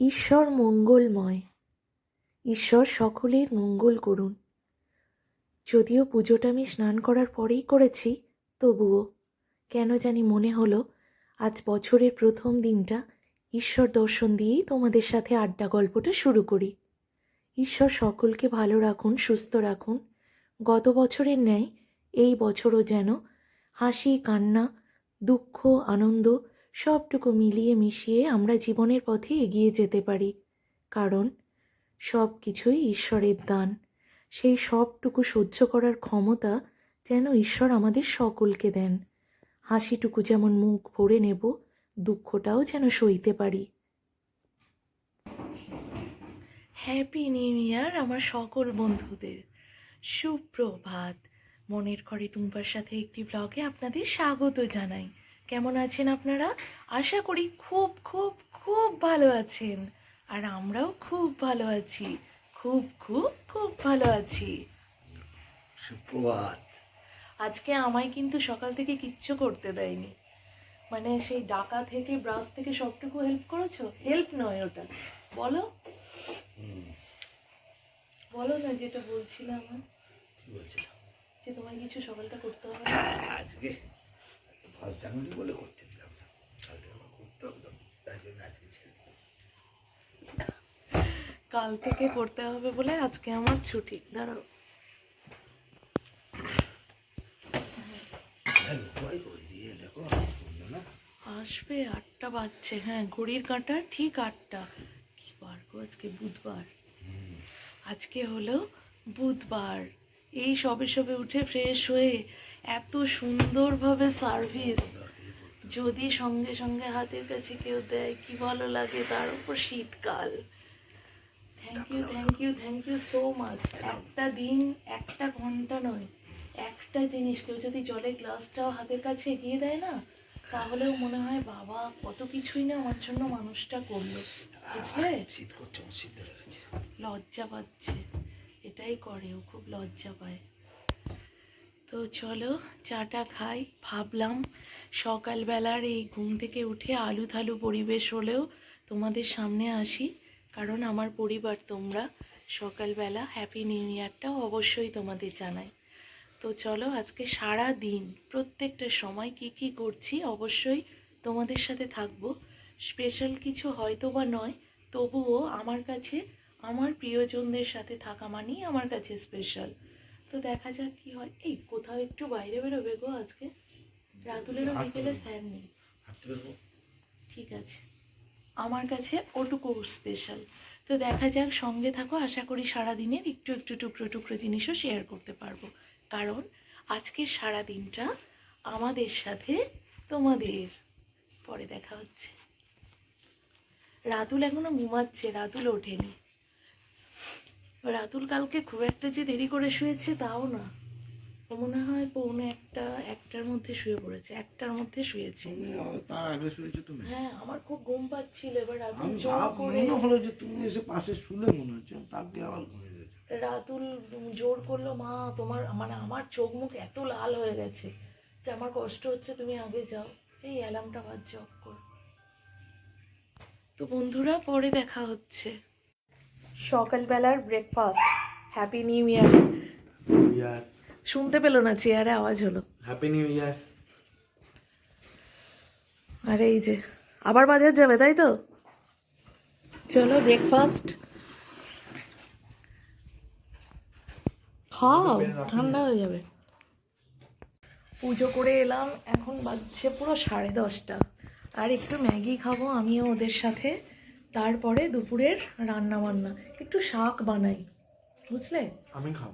ঈশ্বর মঙ্গলময়। ঈশ্বর সকলের মঙ্গল করুন। যদিও পুজোটা আমি স্নান করার পরেই করেছি, তবুও কেন জানি মনে হলো আজ বছরের প্রথম দিনটা ঈশ্বর দর্শন দিয়েই তোমাদের সাথে আড্ডা গল্পটা শুরু করি। ঈশ্বর সকলকে ভালো রাখুন, সুস্থ রাখুন। গত বছরের ন্যায় এই বছরও যেন হাসি, কান্না, দুঃখ, আনন্দ সবটুকু মিলিয়ে মিশিয়ে আমরা জীবনের পথে এগিয়ে যেতে পারি। কারণ সব কিছুই ঈশ্বরের দান। সেই সবটুকু সহ্য করার ক্ষমতা যেন ঈশ্বর আমাদের সকলকে দেন। হাসিটুকু যেমন মুখ ভরে নেব, দুঃখটাও যেন সইতে পারি। হ্যাপি নিউ ইয়ার আমার সকল বন্ধুদের। সুপ্রভাত। মনের ঘরে টুম্পার সাথে একটি ব্লগে আপনাদের স্বাগত জানাই। কেমন আছেন আপনারা? আশা করি খুব খুব খুব ভালো আছেন। আর আমরাও খুব ভালো আছি। খুব খুব খুব ভালো আছি। সুপ্রভাত। আজকে আমায় কিন্তু সকাল থেকে কিচ্ছু করতে দেয়নি। মানে সেই ডাকা থেকে ব্রাশ থেকে সবটুকু হেল্প করেছ? হেল্প নয় ওটা। বলো। বলো না যেটা বলছিলাম আমার। যে তোমায় কিছু সকালটা করতে হবে? আজকে ফার্স্ট জানুয়ারি বলে করতে দিলাম না। কাল থেকে আমার করতে হবে তাই জন্য আজকে ছেড়ে দিলাম। কাল থেকে করতে হবে বলে আজকে আমার ছুটি। দাঁড়াও। না। আসবে আটটা বাজছে হ্যাঁ ঘড়ির কাঁটা ঠিক আটটা। কি বার গো আজকে বুধবার? আজকে হলো বুধবার। এই সবে সবে উঠে ফ্রেশ হয়ে এত সুন্দরভাবে সার্ভিস যদি সঙ্গে সঙ্গে হাতের কাছে কেউ দেয় কি ভালো লাগে তার উপর শীতকাল। Thank you thank you thank you so much একটা দিন একটা ঘণ্টা নয় একটা জিনিস। কেউ যদি জলের গ্লাসটাও হাতের কাছে এগিয়ে দেয় না তাহলেও মনে হয় বাবা কত কিছুই না আমার জন্য মানুষটা করল। বুঝলে? লজ্জা পাচ্ছে। এটাই করে, ও খুব লজ্জা পায়। তো চলো, চাটা খাই। ভাবলাম সকালবেলার এই ঘুম থেকে উঠে আলু থালু পরিবেশ হলেও তোমাদের সামনে আসি, কারণ আমার পরিবার তোমরা সকালবেলা হ্যাপি নিউ ইয়ারটাও অবশ্যই তোমাদের জানাই। তো চলো, আজকে সারা দিন প্রত্যেকটা সময় কি কি করছি অবশ্যই তোমাদের সাথে থাকব। স্পেশাল কিছু হয়তো বা নয়, তবুও আমার কাছে আমার প্রিয়জনদের সাথে থাকা মানেই আমার কাছে স্পেশাল তো দেখা যাক কি হয়। এই কোথাও একটু বাইরে বেরোবে গো আজকে? রাতুলেরও বিকেলে স্যার নেই। ঠিক আছে। আমার কাছে ওটুকু স্পেশাল তো দেখা যাক সঙ্গে থাকো আশা করি সারাদিনের একটু একটু টুকরো টুকরো জিনিসও শেয়ার করতে পারব। কারণ আজকের সারা দিনটা আমাদের সাথে তোমাদের। পরে দেখা হচ্ছে। রাতুল এখনও ঘুমাচ্ছে রাতুল ওঠেনি। রাতুল কালকে খুব একটা যে দেরি করে শুয়েছে তাও না। মনে হয় পৌনে একটা একটার মধ্যে শুয়ে পড়েছে একটার মধ্যে শুয়েছে। তার আগে শুয়েছো তুমি? হ্যাঁ আমার খুব ঘুম পাচ্ছিল এবার রাতুল জোর করে মনে হলো যে তুমি এসে পাশে শুলে মনে হচ্ছে তাকে আবার ঘুমিয়ে গেছে রাতুল জোর করল মা তোমার মানে আমার চোখ মুখ এত লাল হয়ে গেছে যে আমার কষ্ট হচ্ছে তুমি আগে যাও। এই অ্যালার্মটা বাজছে অফ করো। তো বন্ধুরা পরে দেখা হচ্ছে। সকালবেলার breakfast happy new year year শুনতে পেল না চেয়ারে আওয়াজ হলো। হ্যাপি নিউ ইয়ার আর এই যে আবার বাজার যাবে তাই তো? চলো ব্রেকফাস্ট খাও ঠান্ডা হয়ে যাবে। পুজো করে এলাম এখন বাজছে পুরো সাড়ে দশটা। আর একটু ম্যাগি খাব আমিও ওদের সাথে। তারপরে দুপুরের রান্না বান্না একটু শাক বানাই বুঝলে? আমি খাব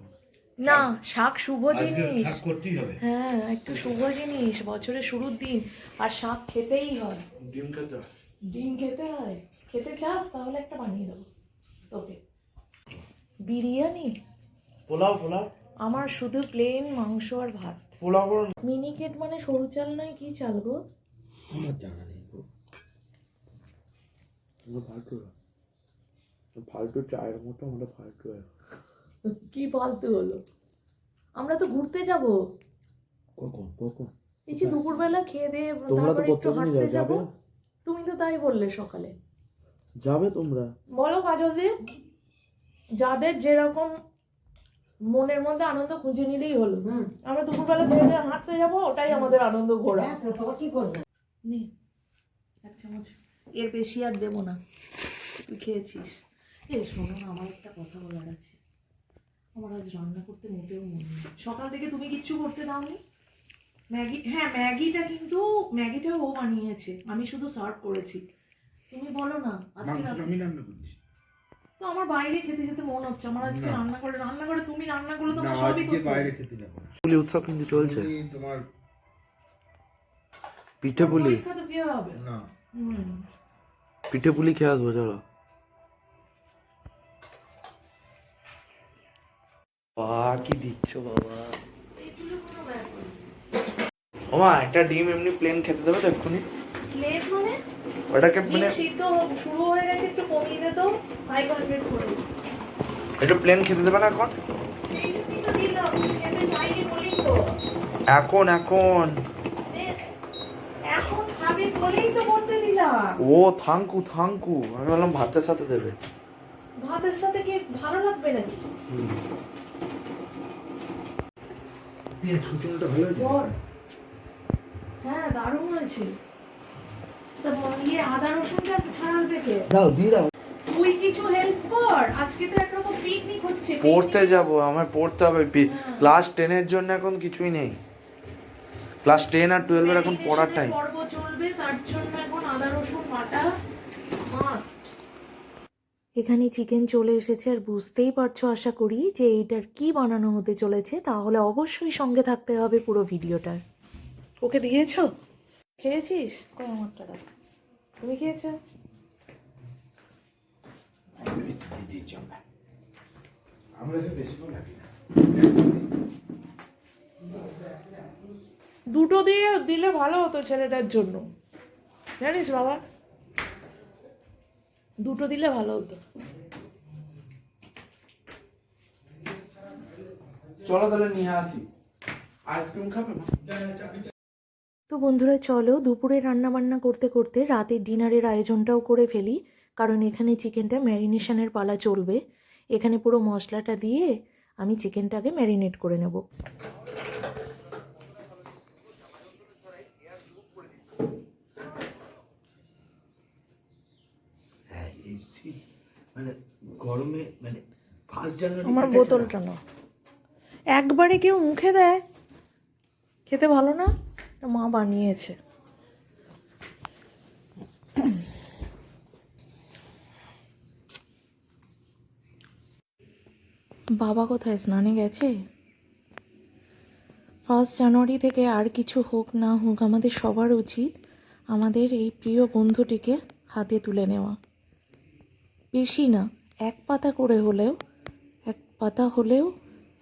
না। শাক শুভ জিনিস শাক করতেই হবে। হ্যাঁ একটু শুভ জিনিস বছরের শুরুর দিন। আর শাক খেতেই হয়। ডিম খেতে হয়। ডিম খেতে হয়। খেতে চাস তাহলে একটা বানিয়ে দেবো তোকে। বিরিয়ানি? পোলাও পোলাও। আমার শুধু প্লেন মাংস আর ভাত। পোলাও। মিনিকেট মানে সরু চাল নয় কি চাল গো? আমার জানা গো। আমরা ফালতু না। ফালতু চায়ের মতো আমরা ফালতু হয়ে কি ফালতু হলো? আমরা তো ঘুরতে যাব। কখন? কখন? এই যে দুপুরবেলা খেয়ে দিয়ে তোমরা তো তারপরে একটু হাঁটতে যাও, যাব। তুমি তো তাই বললে সকালে। যাবে তোমরা? বলো কাজলদি যাদের যেরকম মনের মধ্যে আনন্দ খুঁজে নিলেই হলো। আমরা দুপুরবেলা বেরিয়ে হাঁটতে যাব ওটাই আমাদের আনন্দ ঘোরা। নে এক চামচ। এর বেশি আর দেবো না। তুই খেয়েছিস। এ শোনো না আমার একটা কথা বলার আছে। আমার আজ রান্না করতে মোটেও মন নেই। সকাল থেকে তুমি কিচ্ছু করতে দাওনি? ম্যাগি হ্যাঁ ম্যাগিটা কিন্তু ম্যাগিটা ও বানিয়েছে। আমি শুধু সার্ভ করেছি। তুমি বলো না আজকে আমি রান্না করিস তো আমার বাইরে খেতে যেতে মন হচ্ছে। আমার আজকে রান্না করে রান্না করে তুমি রান্না করলে তো না আমার সবই করতে বাইরে খেতে যাব না। পুলি উৎসব কিন্তু চলছে। তোমার পিঠে পুলি। না। পিঠে পুলি খেয়ে আসব চলো। কি দিচ্ছ বাবা? ওমা একটা ডিম এমনি প্লেন খেতে দেবে তো এক্ষুনি? মানে? ওটাকে মানে সিদ্ধ শুরু হয়ে গেছে একটু কমিয়ে দে তো ফাইভ হান্ড্রেড করে একটু প্লেন খেতে দেবে না এখন? এখন এখন নে, এখন খাবে বলেই তো ও থাঙ্কু থাঙ্কু। আমি বললাম ভাতের সাথে দেবে। ভাতের সাথে কি ভালো লাগবে নাকি? পেঁয়াজ কুচুনোটা ভালো হয়েছে? হ্যাঁ দারুণ হয়েছে। তা ইয়ে আদা রসুনটা ছাড়াল থেকে? দাও দিয়ে দাও। তুই কিছু হেল্প কর। আজকে তো একরকম পিকনিক হচ্ছে পড়তে যাব আমার পড়তে হবে। হ্যাঁ। ক্লাস টেনের জন্য এখন কিছুই নেই। ক্লাস টেন আর টুয়েলভের এখন পড়ার টাইম পর্ব চলবে তার জন্য রসুন বাটা মাস্ট এখানে চিকেন চলে এসেছে আর বুঝতেই পারছ আশা করি যে এইটার কি বানানো হতে চলেছে তাহলে অবশ্যই সঙ্গে থাকতে হবে পুরো ভিডিওটার। ওকে দিয়েছ? খেয়েছিস? আমারটা দাও তুমি খেয়েছো? আমরা তো বেশি না? দুটো দিয়ে দিলে ভালো হতো ছেলেটার জন্য। জানিস বাবা দুটো দিলে ভালো হতো। চলো তাহলে নিয়ে আসি। আইসক্রিম খাবে তো বন্ধুরা চলো দুপুরে রান্না বান্না করতে করতে রাতের ডিনারের আয়োজনটাও করে ফেলি কারণ এখানে চিকেনটা ম্যারিনেশনের পালা চলবে। এখানে পুরো মশলাটা দিয়ে আমি চিকেনটাকে ম্যারিনেট করে নেব হ্যাঁ এই শীত মানে গরমে মানে ফার্স্ট জানুয়ারি আমার বোতলটা না একবারে কেউ মুখে দেয়? খেতে ভালো না? মা বানিয়েছে। বাবা কোথায়? স্নানে গেছে? ফার্স্ট জানুয়ারি থেকে আর কিছু হোক না হোক আমাদের সবার উচিত আমাদের এই প্রিয় বন্ধুটিকে হাতে তুলে নেওয়া। বেশি না, এক পাতা করে হলেও, এক পাতা হলেও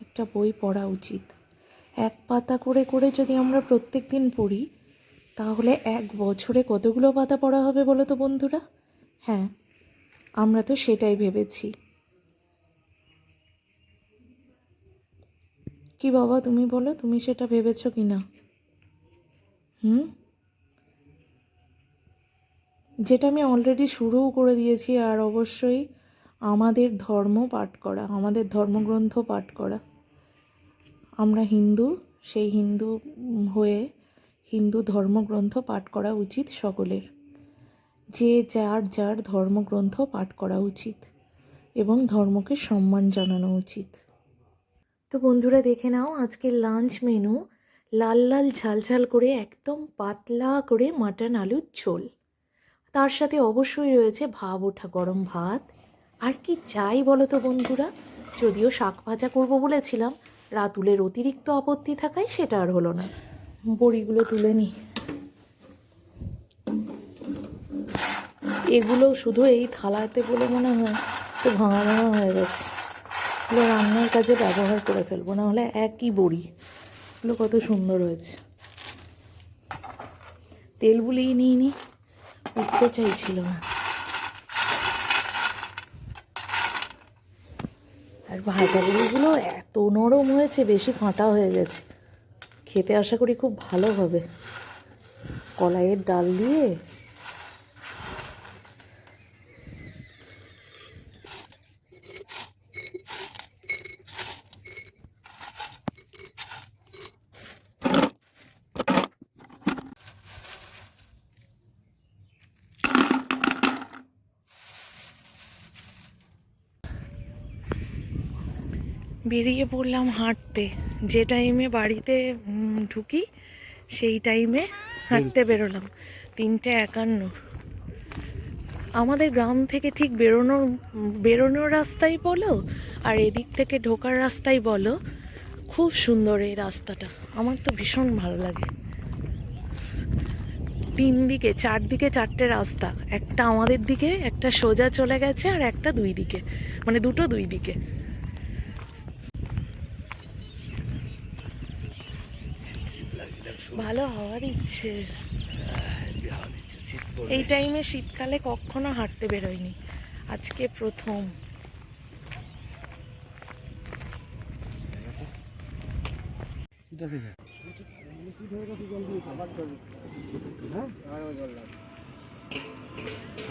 একটা বই পড়া উচিত। এক পাতা করে করে যদি আমরা প্রত্যেক দিন পড়ি, তাহলে এক বছরে কতগুলো পাতা পড়া হবে বলো তো বন্ধুরা? হ্যাঁ আমরা তো সেটাই ভেবেছি। কি বাবা তুমি বলো, তুমি সেটা ভেবেছো কি না হুম? যেটা আমি অলরেডি শুরুও করে দিয়েছি আর অবশ্যই আমাদের ধর্ম পাঠ করা, আমাদের ধর্মগ্রন্থ পাঠ করা। আমরা হিন্দু, সেই হিন্দু হয়ে হিন্দু ধর্মগ্রন্থ পাঠ করা উচিত সকলের। যে যার যার ধর্মগ্রন্থ পাঠ করা উচিত এবং ধর্মকে সম্মান জানানো উচিত। তো বন্ধুরা, দেখে নাও আজকের লাঞ্চ মেনু লাল লাল ঝাল ঝাল করে একদম পাতলা করে মাটন আলুর ঝোল। তার সাথে অবশ্যই রয়েছে ভাব ওঠা গরম ভাত। আর কি চাই বলো তো বন্ধুরা? যদিও শাক ভাজা করব বলেছিলাম, রাতুলের অতিরিক্ত আপত্তি থাকায় সেটা আর হলো না। বড়িগুলো তুলে নিই এগুলো শুধু এই থালাতে বলে মনে হয় তো ভাঙা ভাঙা হয়ে গেছে। এগুলো রান্নার কাজে ব্যবহার করে ফেলব, না হলে একই বড়ি। এগুলো কত সুন্দর হয়েছে। তেল বুলিয়ে নিই নি। উঠতে চাইছিল না। আর ভাজা বড়িগুলো এত নরম হয়েছে, বেশি ফাঁটা হয়ে গেছে। খেতে আশা করি খুব ভালো হবে। কলাইয়ের ডাল দিয়ে বেরিয়ে পড়লাম হাঁটতে। যে টাইমে বাড়িতে ঢুকি সেই টাইমে হাঁটতে বেরোলাম। তিনটে একান্ন। আমাদের গ্রাম থেকে ঠিক বেরোনোর বেরোনোর রাস্তাই বলো আর এদিক থেকে ঢোকার রাস্তাই বলো খুব সুন্দর এই রাস্তাটা। আমার তো ভীষণ ভালো লাগে। তিন দিকে চারদিকে চারটে রাস্তা। একটা আমাদের দিকে একটা সোজা চলে গেছে আর একটা দুই দিকে। মানে দুটো দুই দিকে শীত শীত লাগে দেখ শোন ভালো হাওয়া দিচ্ছে। এই টাইমে শীতকালে কখনো হাঁটতে বেরোয়নি। আজকে প্রথম।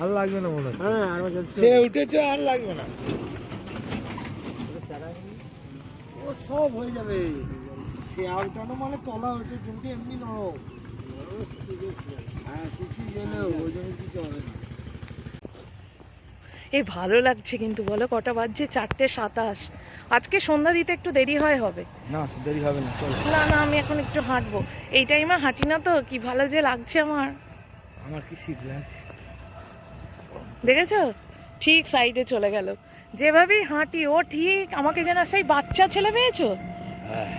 আর লাগবে না মনে হ্যাঁ সে উঠেছে আর লাগবে না। ও সব হয়ে যাবে। আউটানো মানে তলা কিন্তু এমনি নরম। হ্যাঁ শুকিয়ে গেলেও ওই জন্য কিছু হবে না। এই ভালো লাগছে কিন্তু বলো কটা বাজছে? চারটে সাতাশ। আজকে সন্ধ্যা দিতে একটু দেরি হয় হবে। না দেরি হবে না না আমি এখন একটু হাঁটবো। এই টাইমে হাঁটি না তো কি ভালো যে লাগছে আমার। আমার কি শীত লাগছে? দেখেছ? ঠিক সাইডে চলে গেল। যেভাবেই হাঁটি ও ঠিক আমাকে যেন সেই বাচ্চা ছেলে পেয়েছ? হ্যাঁ।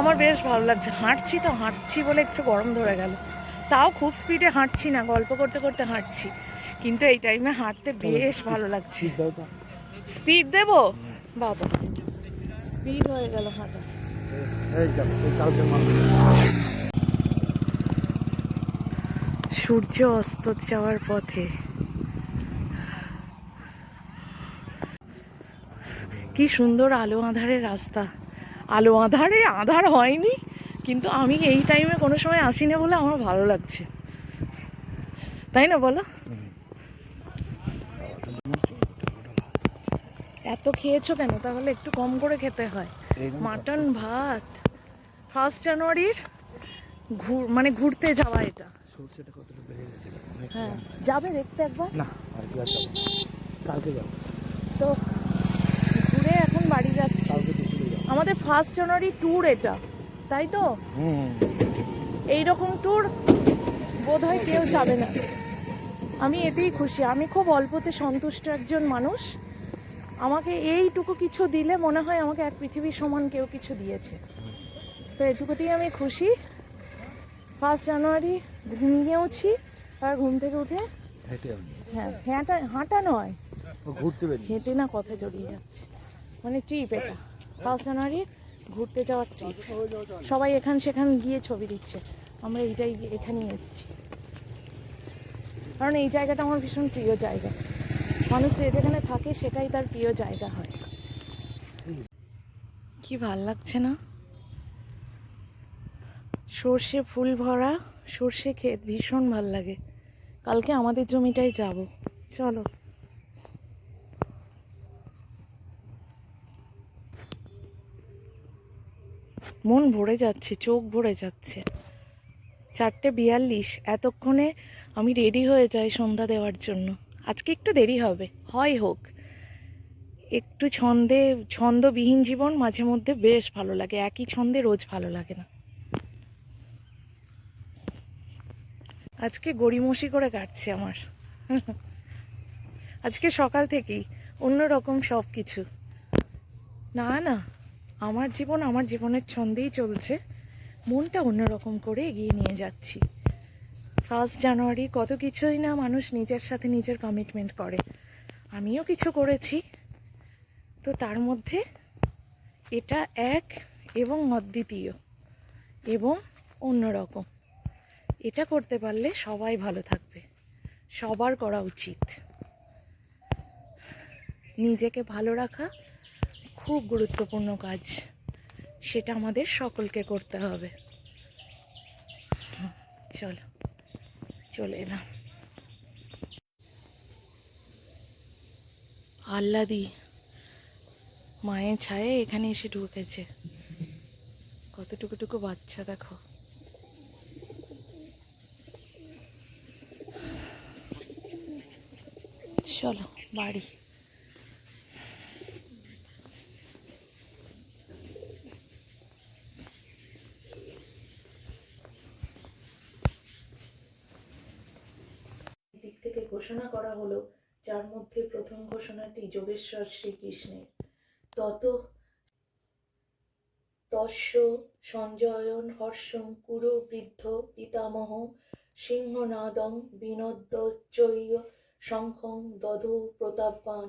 আমার বেশ ভালো লাগছে। হাঁটছি তো হাঁটছি বলে একটু গরম ধরে গেল। তাও খুব স্পিডে হাঁটছি না গল্প করতে করতে হাঁটছি। কিন্তু এই টাইমে হাঁটতে বেশ ভালো লাগছে। স্পিড দেবো? বাবা স্পিড হয়ে গেল হাঁটা। সূর্য অস্ত যাওয়ার পথে কি সুন্দর আলো আঁধারের রাস্তা। আলো আঁধারে আঁধার হয়নি কিন্তু আমি এই টাইমে কোনো সময় আসি না বলে আমার ভালো লাগছে। তাই না বলো? এত খেয়েছো কেন? তাহলে একটু কম করে খেতে হয়। মাটন ভাত। ফার্স্ট জানুয়ারির ঘুর মানে ঘুরতে যাওয়া এটা। হ্যাঁ। যাবে দেখতে একবার? না। কালকে যাব। তো বাড়ি যাচ্ছি। আমাদের ফার্স্ট জানুয়ারি ট্যুর এটা তাই তো? এই রকম ট্যুর বোধহয় কেউ যাবে না। আমি এতেই খুশি। আমি খুব অল্পতে সন্তুষ্ট একজন মানুষ। আমাকে এইটুকু কিছু দিলে মনে হয় আমাকে এক পৃথিবীর সমান কেউ কিছু দিয়েছে। তো এটুকুতেই আমি খুশি। ফার্স্ট জানুয়ারি ঘুমিয়েওছি আর ঘুম থেকে উঠে হ্যাঁ হাঁটা হাঁটা নয়। ঘুরতে হেঁটে না কথা জড়িয়ে যাচ্ছে। মানে ট্রিপ এটা। ফার্স্ট জানুয়ারি ঘুরতে যাওয়ার ট্রিপ সবাই এখান সেখান গিয়ে ছবি দিচ্ছে। আমরা এইটাই এখানেই এসেছি। কারণ এই জায়গাটা আমার ভীষণ প্রিয় জায়গা। মানুষ যে যেখানে থাকে সেটাই তার প্রিয় জায়গা হয়। কি ভালো লাগছে না? সর্ষে ফুল ভরা সর্ষে ক্ষেত ভীষণ ভালো লাগে। কালকে আমাদের জমিটাই যাব। চলো। মন ভরে যাচ্ছে, চোখ ভরে যাচ্ছে। চারটে বিয়াল্লিশ, এতক্ষণে আমি রেডি হয়ে যাই সন্ধ্যা দেওয়ার জন্য। আজকে একটু দেরি হবে, হয় হোক। একটু ছন্দে, ছন্দবিহীন জীবন মাঝে মধ্যে বেশ ভালো লাগে, একই ছন্দে রোজ ভালো লাগে না। আজকে গড়িমসি করে কাটছে আমার। আজকে সকাল থেকেই অন্যরকম সব কিছু না না। আমার জীবন আমার জীবনের ছন্দেই চলছে। মনটা অন্যরকম করে এগিয়ে নিয়ে যাচ্ছি। ফার্স্ট জানুয়ারি কত কিছুই না মানুষ নিজের সাথে নিজের কমিটমেন্ট করে। আমিও কিছু করেছি। তো তার মধ্যে এটা এক এবং অদ্বিতীয় এবং অন্যরকম। এটা করতে পারলে সবাই ভালো থাকবে। সবার করা উচিত। নিজেকে ভালো রাখা খুব গুরুত্বপূর্ণ কাজ। সেটা আমাদের সকলকে করতে হবে। চলো, চলে এলাম। আল্লাদি মায়ের ছায়ে এখানে এসে ঢুকেছে। কতটুকুটুকু বাচ্চা দেখো। চলো, বাড়ি। ঘোষণা করা হলো, যার মধ্যে প্রথম ঘোষণাটি যোগেশ্বর শ্রীকৃষ্ণের। তত তস্য সঞ্জয়ন হর্ষং কুরু বৃদ্ধ পিতামহ সিংহনাদং বিনোদ্যচৈয় শঙ্খং দধু প্রতাপবান।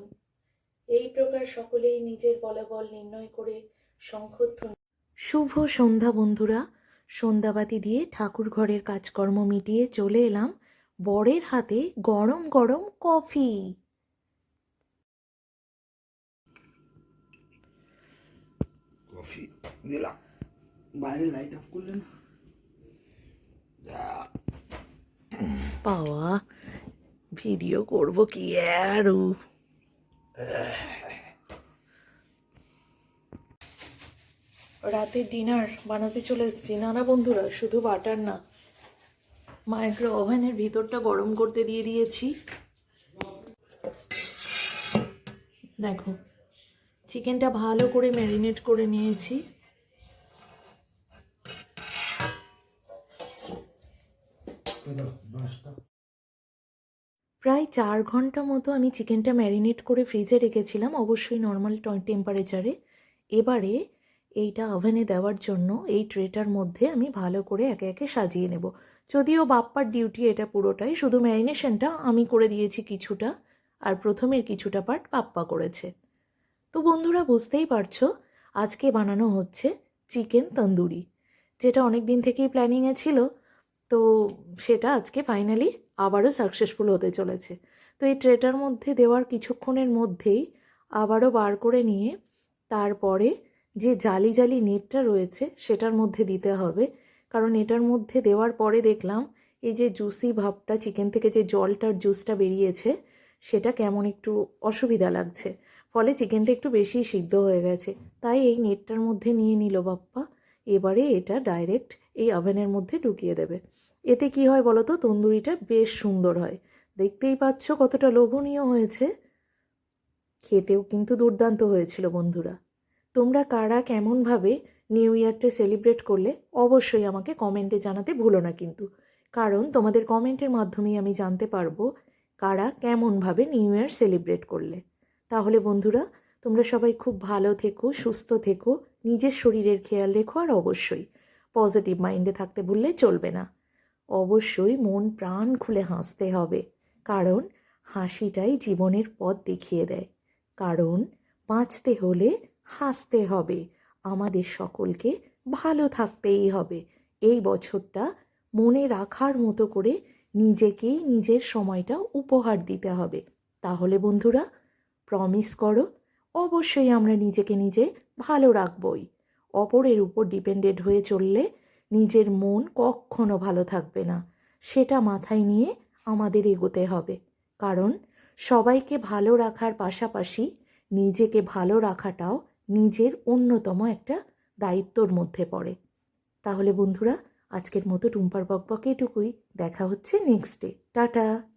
এই প্রকার সকলেই নিজের বলাবল নির্ণয় করে শঙ্খধ্বনি। শুভ সন্ধ্যা বন্ধুরা, সন্ধ্যাবাতি দিয়ে ঠাকুর ঘরের কাজকর্ম মিটিয়ে চলে এলাম। বরের হাতে গরম গরম কফি। কফি দিলাম। বাইরে লাইট অফ করলেন পাওয়া ভিডিও করব কি আরও রাতের ডিনার বানাতে চলে এসেছি। না না বন্ধুরা শুধু বাটার না। মাইক্রো ওভেনের ভিতরটা গরম করতে দিয়ে দিয়েছি। দেখো, চিকেনটা ভালো করে ম্যারিনেট করে নিয়েছি। প্রায় চার ঘণ্টা মতো আমি চিকেনটা ম্যারিনেট করে ফ্রিজে রেখেছিলাম, অবশ্যই নর্মাল টেম্পারেচারে এবারে এইটা ওভেনে দেওয়ার জন্য এই ট্রেটার মধ্যে আমি ভালো করে একে একে সাজিয়ে নেব। যদিও বাপ্পার ডিউটি এটা পুরোটাই, শুধু ম্যারিনেশনটা আমি করে দিয়েছি কিছুটা, আর প্রথমের কিছুটা পার্ট বাপ্পা করেছে। তো বন্ধুরা, বুঝতেই পারছ, আজকে বানানো হচ্ছে চিকেন তন্দুরি, যেটা অনেক দিন থেকেই প্ল্যানিংয়ে ছিল। তো সেটা আজকে ফাইনালি আবারও সাকসেসফুল হতে চলেছে। তো এই ট্রেটার মধ্যে দেওয়ার কিছুক্ষণের মধ্যেই আবারও বার করে নিয়ে তারপরে যে জালি জালি নেটটা রয়েছে, সেটার মধ্যে দিতে হবে। কারণ এটার মধ্যে দেওয়ার পরে দেখলাম এই যে জুসি ভাবটা চিকেন থেকে যে জলটার জুসটা বেরিয়েছে, সেটা কেমন একটু অসুবিধা লাগছে। ফলে চিকেনটা একটু বেশি সিদ্ধ হয়ে গেছে। তাই এই নেটটার মধ্যে নিয়ে নিল বাপ্পা। এবারে এটা ডাইরেক্ট এই ওভেনের মধ্যে ঢুকিয়ে দেবে। এতে কি হয় বলো তো তন্দুরিটা বেশ সুন্দর হয়। দেখতেই পাচ্ছ কতটা লোভনীয় হয়েছে। খেতেও কিন্তু দুর্দান্ত হয়েছিল বন্ধুরা। তোমরা কারা, কেমনভাবে নিউ ইয়ারটা সেলিব্রেট করলে অবশ্যই আমাকে কমেন্টে জানাতে ভুলো না কিন্তু। কারণ তোমাদের কমেন্টের মাধ্যমেই আমি জানতে পারব কারা কেমনভাবে নিউ ইয়ার সেলিব্রেট করলে। তাহলে বন্ধুরা, তোমরা সবাই খুব ভালো থেকো, সুস্থ থেকো, নিজের শরীরের খেয়াল রেখো আর অবশ্যই পজিটিভ মাইন্ডে থাকতে ভুললে চলবে না। অবশ্যই মন প্রাণ খুলে হাসতে হবে, কারণ হাসিটাই জীবনের পথ দেখিয়ে দেয়। কারণ বাঁচতে হলে হাসতে হবে। আমাদের সকলকে ভালো থাকতেই হবে। এই বছরটা মনে রাখার মতো করে নিজেকেই নিজের সময়টা উপহার দিতে হবে। তাহলে বন্ধুরা প্রমিস করো, অবশ্যই আমরা নিজেকে নিজে ভালো রাখবই। অপরের উপর ডিপেন্ডেড হয়ে চললে নিজের মন কখনো ভালো থাকবে না। সেটা মাথায় নিয়ে আমাদের এগোতে হবে। কারণ সবাইকে ভালো রাখার পাশাপাশি নিজেকে ভালো রাখাটাও নিজের অন্যতম একটা দায়িত্বর মধ্যে পড়ে। তাহলে বন্ধুরা, আজকের মতো টুম্পার বকবকে এটুকুই দেখা হচ্ছে নেক্সট ডে টাটা!